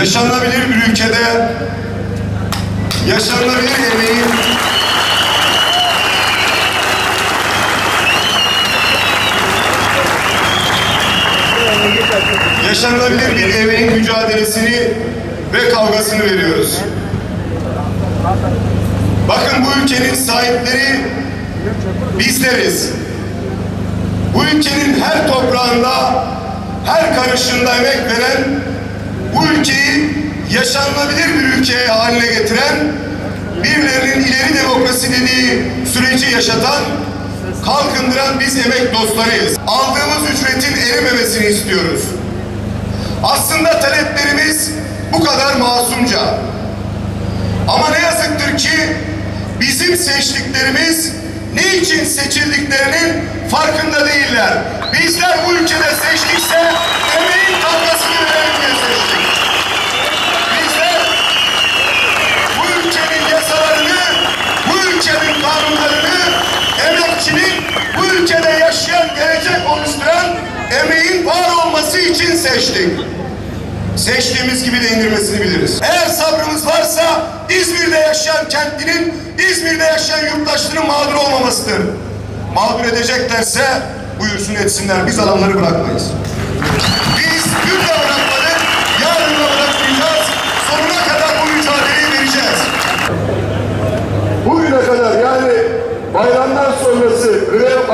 yaşanabilir bir ülkede yaşanabilir emeği yaşanabilir bir emeğin mücadelesini ve kavgasını veriyoruz. Bakın bu ülkenin sahipleri bizleriz. Bu ülkenin her toprağında, her karışında emek veren bu ülkeyi yaşanılabilir bir ülke haline getiren, birilerinin ileri demokrasi dediği süreci yaşatan, kalkındıran biz emek dostlarıyız. Aldığımız ücretin erimemesini istiyoruz. Aslında taleplerimiz bu kadar masumca. Ama ne yazıktır ki bizim seçtiklerimiz ne için seçildiklerinin farkında değiller. Bizler ülkede yaşayan gelecek oluşturan emeğin var olması için seçtik. Seçtiğimiz gibi de indirmesini biliriz. Eğer sabrımız varsa İzmir'de yaşayan kentlinin, İzmir'de yaşayan yurttaşların mağdur olmamasıdır. Mağdur edeceklerse buyursun etsinler. Biz adamları bırakmayız. Biz dün de bırakmadık, yarın da bırakmayacağız. Sonuna kadar bu mücadeleyi vereceğiz. Bugüne kadar yani bayramdan sonrası grev